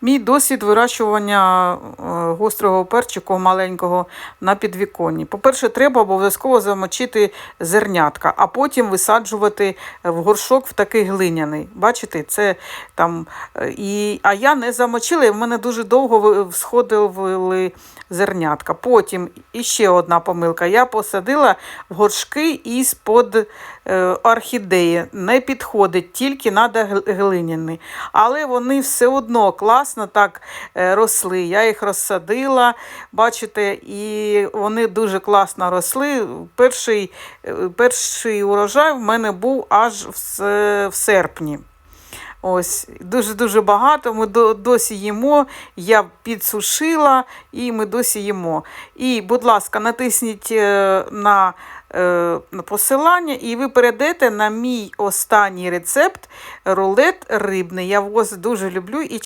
Мій досвід вирощування е, гострого перчику маленького на підвіконні. По-перше, треба обов'язково замочити зернятка, а потім висаджувати в горшок в такий глиняний. Бачите, це там. е, І, а я не замочила, і в мене дуже довго всходили зернятка. Потім іще одна помилка. Я посадила в горшки із-под е, орхідеї. Не підходить, тільки треба глиняний. Але вони все одно класно так е, росли. Я їх розсадила, бачите, і вони дуже класно росли. Перший, е, перший урожай в мене був аж в, серпні. Ось дуже-дуже багато. Ми до- досі їмо. Я підсушила і ми досі їмо. І, будь ласка, натисніть е, на, на посилання, і ви перейдете на мій останній рецепт рулет рибний. Я вас дуже люблю і